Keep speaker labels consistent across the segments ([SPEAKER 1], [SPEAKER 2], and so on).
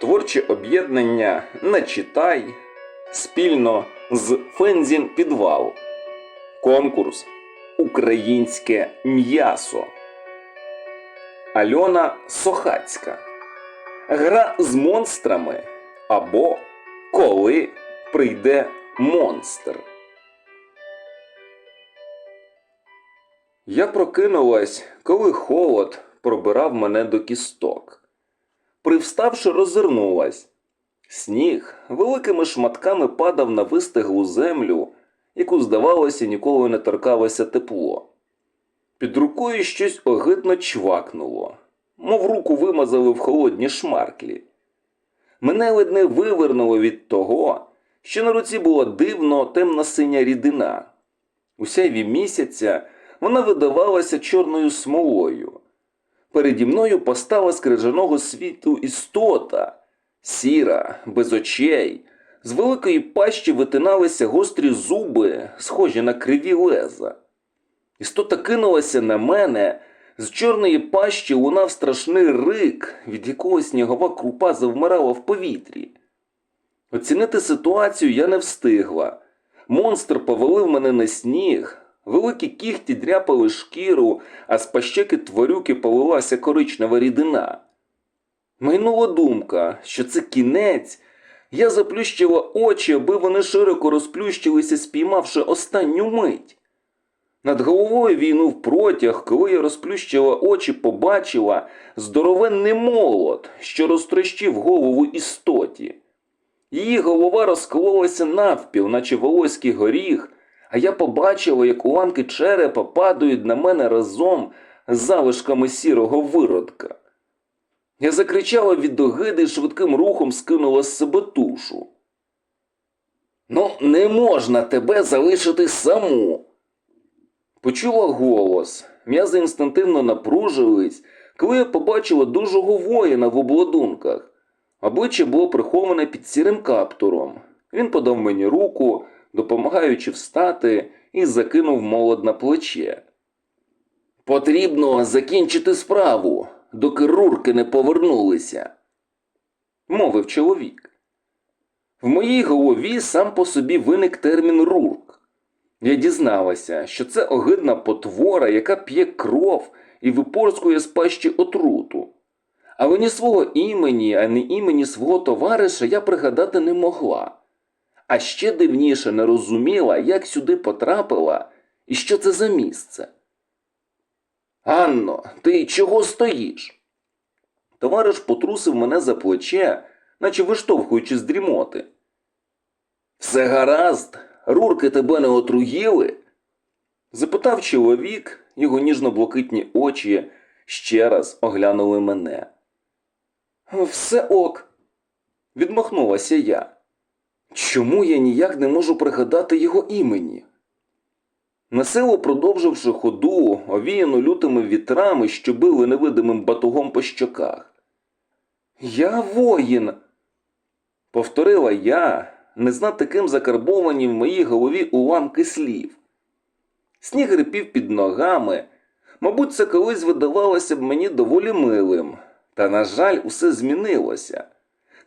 [SPEAKER 1] Творче об'єднання Начитай спільно з Фензін Підвал. Конкурс Українське м'ясо. Альона Сохацька. Гра з монстрами або Коли прийде монстр. Я прокинулась, коли холод пробирав мене до кісток. Привставши, роззирнулась. Сніг великими шматками падав на вистиглу землю, яку, здавалося, ніколи не торкалося тепло. Під рукою щось огидно чвакнуло, мов руку вимазали в холодні шмарклі. Мене ледь не вивернуло від того, що на руці була дивно темна синя рідина. У сяйві місяця вона видавалася чорною смолою. Переді мною постала з крижаного світу істота, сіра, без очей. З великої пащі витиналися гострі зуби, схожі на криві леза. Істота кинулася на мене, з чорної пащі лунав страшний рик, від якого снігова крупа завмирала в повітрі. Оцінити ситуацію я не встигла. Монстр повалив мене на сніг, великі кіхті дряпали шкіру, а з пащеки тварюки полилася коричнева рідина. Майнула думка, що це кінець. Я заплющила очі, аби вони широко розплющилися, спіймавши останню мить. Над головою війнув протяг, коли я розплющила очі, побачила здоровенний молот, що розтрощив голову істоті. Її голова розкололася навпіл, наче волоський горіх, а я побачила, як уламки черепа падають на мене разом з залишками сірого виродка. Я закричала від огиди і швидким рухом скинула з себе тушу. Ну, не можна тебе залишити саму. Почула голос. М'язи інстинктивно напружились, коли я побачила дужого воїна в обладунках. Обличчя було приховане під сірим каптуром. Він подав мені руку, допомагаючи встати, і закинув молод на плече. Потрібно закінчити справу, доки рурки не повернулися, мовив чоловік. В моїй голові сам по собі виник термін рурк. Я дізналася, що це огидна потвора, яка п'є кров і випорскує з пащі отруту. Але ні свого імені, а ні імені свого товариша я пригадати не могла. А ще дивніше не розуміла, як сюди потрапила і що це за місце. Анно, ти чого стоїш? Товариш потрусив мене за плече, наче виштовхуючи з дрімоти. Все гаразд, рурки тебе не отруїли? запитав чоловік, його ніжно-блакитні очі ще раз оглянули мене. Все ок, відмахнулася я. Чому я ніяк не можу пригадати його імені? Насилу продовживши ходу, овіяну лютими вітрами, що били невидимим батугом по щоках. Я воїн, повторила я, не знати ким закарбовані в моїй голові уламки слів. Сніг рипів під ногами. Мабуть, це колись видавалося б мені доволі милим. Та, на жаль, усе змінилося.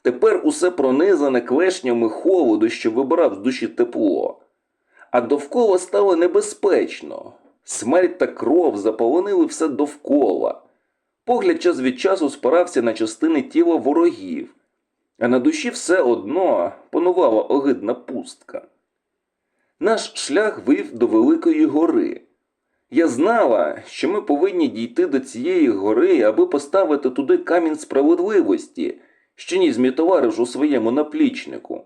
[SPEAKER 1] Тепер усе пронизане клешнями холоду, що вибрав з душі тепло. А довкола стало небезпечно. Смерть та кров заполонили все довкола. Погляд час від часу спирався на частини тіла ворогів, а на душі все одно панувала огидна пустка. Наш шлях вив до Великої гори. Я знала, що ми повинні дійти до цієї гори, аби поставити туди камінь справедливості, що ніс мій товариш у своєму наплічнику.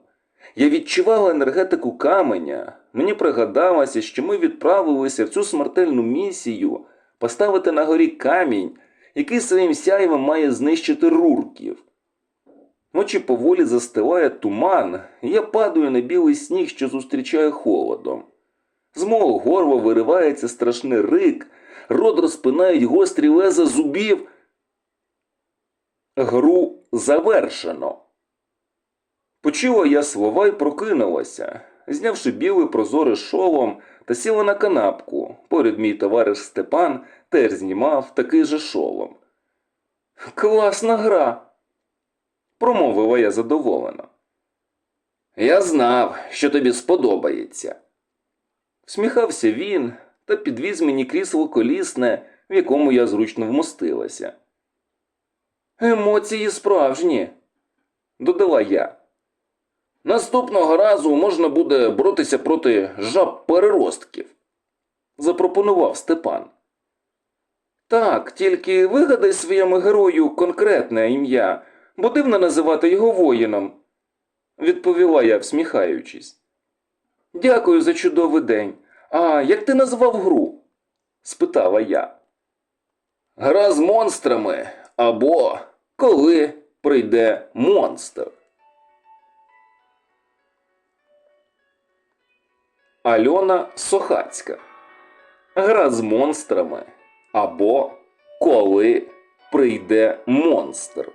[SPEAKER 1] Я відчувала енергетику каменя. Мені пригадалося, що ми відправилися в цю смертельну місію поставити на горі камінь, який своїм сяєвом має знищити рурків. Ночі поволі застилає туман, і я падаю на білий сніг, що зустрічає холодом. З мого горла виривається страшний рик, рот розпинають гострі леза зубів. Гру завершено. Почула я слова й прокинулася, знявши білий прозорий шолом та сіла на канапку. Поряд мій товариш Степан теж знімав такий же шолом. Класна гра. промовила я задоволено. Я знав, що тобі сподобається. Всміхався він та підвіз мені крісло колісне, в якому я зручно вмостилася. Емоції справжні, додала я. Наступного разу можна буде боротися проти жаб переростків, запропонував Степан. Так, тільки вигадай своєму герою конкретне ім'я, бо дивно називати його воїном, відповіла я, всміхаючись. Дякую за чудовий день. А як ти назвав гру? спитала я. Гра з монстрами або коли прийде монстр. Альона Сохацька. Гра з монстрами або коли прийде монстр.